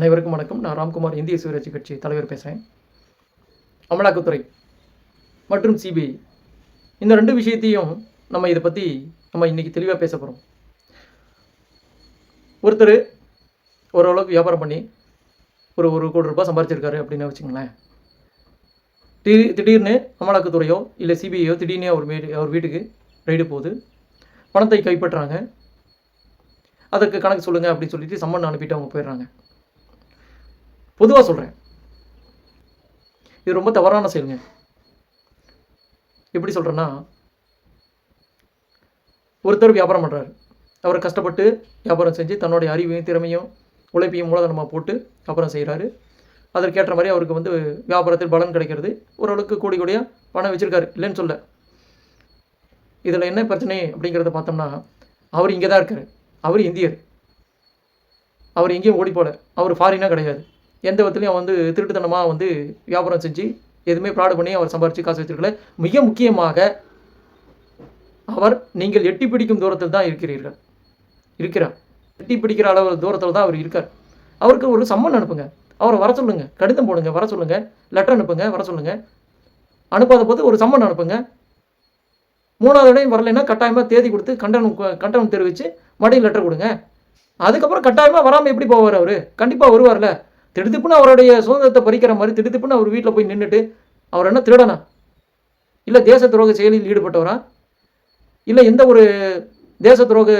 அனைவருக்கும் வணக்கம். நான் ராம்குமார் இந்திய சுயராட்சி கட்சி தலைவர் பேசுகிறேன் அமலாக்கத்துறை மற்றும் சிபிஐ. இந்த ரெண்டு விஷயத்தையும் நம்ம இதை பற்றி நம்ம இன்றைக்கி தெளிவாக பேச போகிறோம் ஒருத்தர் ஓரளவுக்கு வியாபாரம் பண்ணி ஒரு ஒரு கோடி ரூபாய் சம்பாரிச்சிருக்காரு அப்படின்னு வச்சுங்களேன் திடீர் திடீர்னு அமலாக்கத்துறையோ இல்லை சிபிஐயோ திடீர்னு அவர் வீடு அவர் வீட்டுக்கு ரைடு போகுது. பணத்தை கைப்பற்றுறாங்க அதற்கு கணக்கு சொல்லுங்கள் அப்படின்னு சொல்லிட்டு சம்மன் அனுப்பிட்டு அவங்க போயிடுறாங்க. பொதுவாக சொல்கிறேன் இது ரொம்ப தவறான செயலுங்க. எப்படி சொல்கிறேன்னா ஒருத்தர் வியாபாரம் பண்ணுறாரு அவர் கஷ்டப்பட்டு வியாபாரம் செஞ்சு தன்னுடைய அறிவையும் திறமையும் உழைப்பையும் மூலதனமாக போட்டு வியாபாரம் செய்கிறாரு அதற்கேற்ற மாதிரி அவருக்கு வந்து வியாபாரத்தில் பலன் கிடைக்கிறது. ஓரளவுக்கு கோடி கோடியாக பணம் வச்சுருக்காரு. இல்லைன்னு சொல்ல. இதில் என்ன பிரச்சனை அப்படிங்கிறத பார்த்தோம்னா அவர் இங்கே தான் இருக்கார். அவர் இந்தியர். அவர் எங்கேயும் ஓடி போகல அவர் ஃபாரினாக கிடையாது. எந்த விதத்துலையும் வந்து திருட்டுத்தனமாக வந்து வியாபாரம் செஞ்சு எதுவுமே ப்ராடு பண்ணி அவர் சம்பாரித்து காசு வச்சிருக்கல. மிக முக்கியமாக அவர் நீங்கள் எட்டி பிடிக்கும் தூரத்தில் தான் இருக்கிறீர்கள். இருக்கிறார். எட்டி பிடிக்கிற அளவு தூரத்தில் தான் அவர் இருக்கார். அவருக்கு ஒரு சம்மன் அனுப்புங்க. அவரை வர சொல்லுங்கள் கடிதம் போடுங்க. வர சொல்லுங்கள் லெட்டர் அனுப்புங்க. வர சொல்லுங்கள் அனுப்பாத போது ஒரு சம்மன் அனுப்புங்க. மூணாவது இடையும் வரலைன்னா கட்டாயமாக தேதி கொடுத்து கண்டனம் கண்டனம் தெரிவித்து மறுபடியும் லெட்டர் கொடுங்க. அதுக்கப்புறம் கட்டாயமாக வராமல் எப்படி போவார் அவர்? கண்டிப்பாக வருவார்ல. திடுத்துப்புன்னு அவருடைய சுதந்திரத்தை பறிக்கிற மாதிரி திடுத்துப்புன்னு அவர் வீட்டில் போய் நின்றுட்டு அவர் என்ன திருடனா? இல்லை தேச துரோக செயலில் ஈடுபட்டவரா? இல்லை எந்த ஒரு தேச துரோக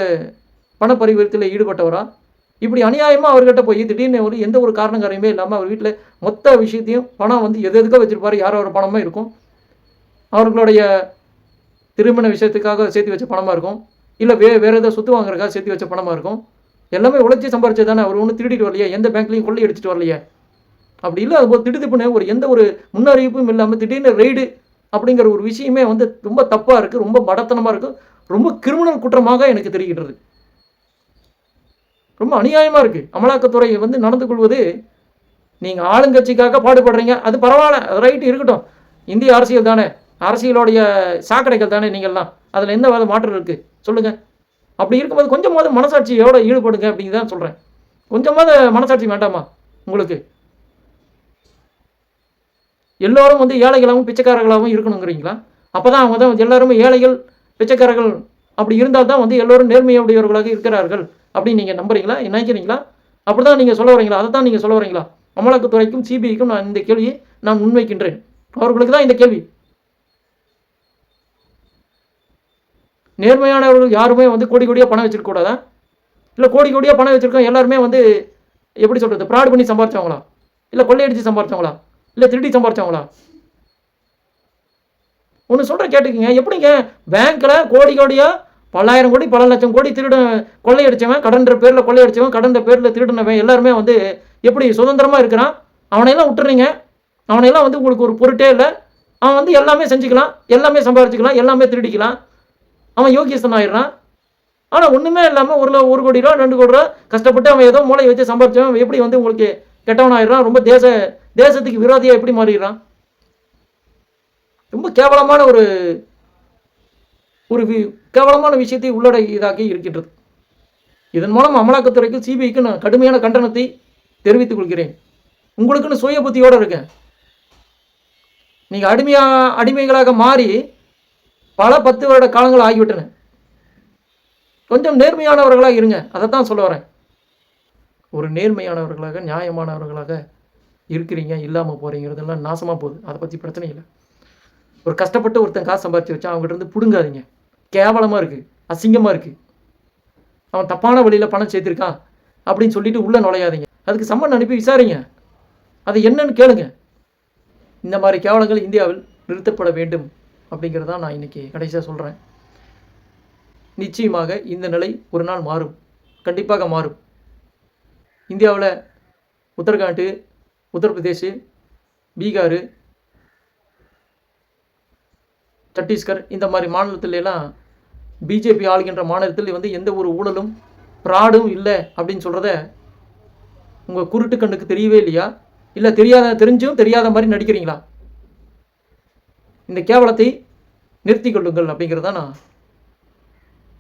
பண பரிவர்த்தனையில் ஈடுபட்டவரா? இப்படி அநியாயமாக அவர்கிட்ட போய் திடீர்னு ஒரு எந்த ஒரு காரணக்காரையுமே இல்லாமல் அவர் வீட்டில் மொத்த விஷயத்தையும் பணம் வந்து எது எதுக்காக வச்சுருப்பார் யார் ஒரு பணமாக இருக்கும்? அவர்களுடைய திருமண விஷயத்துக்காக சேர்த்து வச்ச பணமாக இருக்கும்? இல்லை வே வேறு ஏதாவது சொத்து வாங்குறதுக்காக சேர்த்து வச்ச பணமாக இருக்கும்? எல்லாமே உழைச்சி சம்பாரிச்சது தானே? அவர் ஒன்றும் திருடிட்டு வரலையே? எந்த பேங்க்லையும் கொள்ளை அடிச்சிட்டு வரலையே? அப்படி இல்லை அது திடுதிப்புன்னு ஒரு எந்த ஒரு முன்னறிவிப்பும் இல்லாமல் திடீர்னு ரெய்டு அப்படிங்கிற ஒரு விஷயமே வந்து ரொம்ப தப்பாக இருக்குது ரொம்ப மடத்தனமாக இருக்குது ரொம்ப கிரிமினல் குற்றமாக எனக்கு தெரிகின்றது. ரொம்ப அநியாயமாக இருக்குது அமலாக்கத்துறை வந்து நடந்து கொள்வது நீங்கள் ஆளுங்கட்சிக்காக பாடுபடுறீங்க அது பரவாயில்ல ரைட்டு இருக்கட்டும். இந்திய அரசியல் தானே. அரசியலோடைய சாக்கடைகள் தானே நீங்கள்லாம். அதில் எந்த வித மாற்றம் இருக்குது சொல்லுங்கள் அப்படி இருக்கும்போது கொஞ்சமாவது மனசாட்சியோட ஈடுபடுங்க அப்படின்னு தான் சொல்கிறேன் கொஞ்சமாவது மனசாட்சி வேண்டாமா உங்களுக்கு? எல்லோரும் வந்து ஏழைகளாகவும் பிச்சைக்காரர்களாகவும் இருக்கணுங்கிறீங்களா? அப்போ தான் அவங்க தான் எல்லாருமே ஏழைகள் பிச்சைக்காரர்கள் அப்படி இருந்தால் தான் வந்து எல்லோரும் நேர்மையுடையவர்களாக இருக்கிறார்கள் அப்படின்னு நீங்கள் நம்புறீங்களா? நினைக்கிறீங்களா? அப்படி தான் நீங்கள் சொல்ல வரீங்களா? அதை தான் நீங்கள் சொல்ல வரீங்களா? அமலாக்கத்துறைக்கும் சிபிஐக்கும் நான் இந்த கேள்வியை நான் முன்வைக்கின்றேன். அவர்களுக்கு தான் இந்த கேள்வி. நேர்மையானவர்கள் யாருமே வந்து கோடி கோடியாக பணம் வச்சிருக்கக்கூடாதா இல்லை கோடி கோடியாக பணம் வச்சுருக்கோம் எல்லாருமே வந்து எப்படி சொல்கிறது ப்ராட் பண்ணி சம்பாரிச்சவங்களா? இல்லை கொள்ளையடிச்சு சம்பாரிச்சவங்களா? இல்லை திருடி சம்பாரிச்சவங்களா? ஒன்று சொல்கிறேன் கேட்டுக்கங்க. எப்படிங்க? பேங்க்கில் கோடி கோடியாக பல்லாயிரம் கோடி பல லட்சம் கோடி திருட கொள்ளையடிச்சவன் கடன்ற பேரில் கொள்ளையடித்தவன் கடன்ற பேரில் திருடினவன் எல்லாருமே வந்து எப்படி சுதந்திரமாக இருக்கிறான்? அவனையெல்லாம் விட்டுறீங்க. அவனையெல்லாம் வந்து உங்களுக்கு ஒரு பொருட்டே இல்லை. அவன் வந்து எல்லாமே செஞ்சுக்கலாம் எல்லாமே சம்பாரிச்சிக்கலாம் எல்லாமே திருடிக்கலாம். அவன் யோகியஸ்தன் ஆயிடுறான். ஆனால் ஒன்றுமே இல்லாமல் ஒரு ஒரு கோடி ரூபா ரெண்டு கோடி ரூபா கஷ்டப்பட்டு அவன் ஏதோ மூளை வச்சு சம்பாரிச்சவன். எப்படி வந்து உங்களுக்கு கெட்டவன் ஆயிடுறான்? ரொம்ப தேச தேசத்துக்கு விரோதியாக எப்படி மாறிடுறான்? ரொம்ப கேவலமான ஒரு ஒரு வி கேவலமான விஷயத்தை உள்ளடக்கியதாக்கி இருக்கின்றது. இதன் மூலம் அமலாக்கத்துறைக்கு சிபிஐக்கு நான் கடுமையான கண்டனத்தை தெரிவித்துக் கொள்கிறேன். உங்களுக்குன்னு சுய புத்தியோடு இருக்கேன். நீங்கள் அடிமையாக அடிமைகளாக மாறி பல பத்து வருட காலங்கள் ஆகிவிட்டன. கொஞ்சம் நேர்மையானவர்களாக இருங்க. அதைத்தான் சொல்ல வரேன். ஒரு நேர்மையானவர்களாக நியாயமானவர்களாக இருக்கிறீங்க இல்லாமல் போகிறீங்கிறதெல்லாம் நாசமாக போகுது. அதை பற்றி பிரச்சனை இல்லை. ஒரு கஷ்டப்பட்டு ஒருத்தன் காசு சம்பாரிச்சு வச்சா அவங்ககிட்ட இருந்து பிடுங்காதீங்க. கேவலமாக இருக்குது அசிங்கமாக இருக்குது அவன் தப்பான வழியில் பணம் சேர்த்துருக்கான் அப்படின்னு சொல்லிட்டு உள்ளே நுழையாதீங்க. அதுக்கு சம்மன் அனுப்பி விசாரிங்க. அது என்னன்னு கேளுங்க. இந்த மாதிரி கேவலங்கள் இந்தியாவில் நிறுத்தப்பட வேண்டும். அப்படிங்கிறதா நான் இன்றைக்கி கடைசியாக சொல்கிறேன் நிச்சயமாக இந்த நிலை ஒரு நாள் மாறும். கண்டிப்பாக மாறும். இந்தியாவில் உத்தரகாண்டு உத்தரப்பிரதேஷ் பீகார் சத்தீஸ்கர் இந்த மாதிரி மாநிலத்திலலாம் பிஜேபி ஆளுகின்ற மாநிலத்தில் வந்து எந்த ஒரு ஊழலும் ஃப்ராடும் இல்லை அப்படின்னு சொல்கிறத உங்கள் குருட்டு கண்ணுக்கு தெரியவே இல்லையா? இல்லை தெரியாத தெரிஞ்சும் தெரியாத மாதிரி நடிக்கிறீங்களா? இந்த கேவலத்தை நிறுத்தி கொள்ளுங்கள் நான்.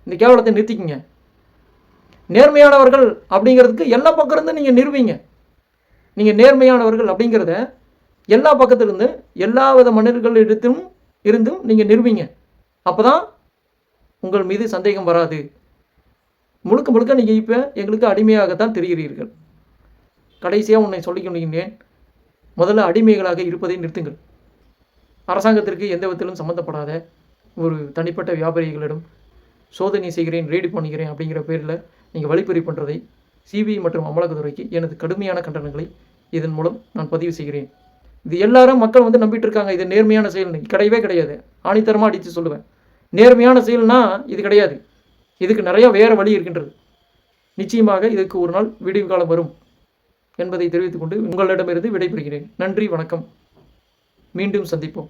இந்த கேவலத்தை நிறுத்திக்கிங்க. நேர்மையானவர்கள் அப்படிங்கிறதுக்கு எல்லா பக்கம் இருந்து நீங்கள் நிறுவீங்க. நீங்கள் நேர்மையானவர்கள் அப்படிங்கிறத எல்லா பக்கத்திலிருந்து எல்லா வித மனிதர்களிடத்தும் இருந்தும் நீங்கள் நிறுவீங்க. அப்போ தான் உங்கள் மீது சந்தேகம் வராது. முழுக்க முழுக்க நீங்கள் இப்போ எங்களுக்கு அடிமையாகத்தான் தெரிகிறீர்கள். கடைசியாக உன்னை சொல்லிக் கொள்கின்றேன் முதல்ல அடிமைகளாக இருப்பதை நிறுத்துங்கள். அரசாங்கத்திற்கு எந்த விதத்திலும் சம்மந்தப்படாத ஒரு தனிப்பட்ட வியாபாரிகளிடம் சோதனை செய்கிறேன் ரெய்டு பண்ணுகிறேன் அப்படிங்கிற பேரில் நீங்கள் வழிப்பறி பண்ணுறதை சிபிஐ மற்றும் அமலாக்கத்துறைக்கு எனது கடுமையான கண்டனங்களை இதன் மூலம் நான் பதிவு செய்கிறேன். இது எல்லாரும் மக்கள் வந்து நம்பிட்டு இருக்காங்க இது நேர்மையான செயல். கிடையவே கிடையாது. ஆணித்தரமாக அடித்து சொல்லுவேன். நேர்மையான செயல்னா இது கிடையாது. இதுக்கு நிறையா வேறு வழி இருக்கின்றது. நிச்சயமாக இதுக்கு ஒரு நாள் விடிவு காலம் வரும் என்பதை தெரிவித்துக்கொண்டு உங்களிடமிருந்து விடைபெறுகிறேன். நன்றி வணக்கம். மீண்டும் சந்திப்போம்.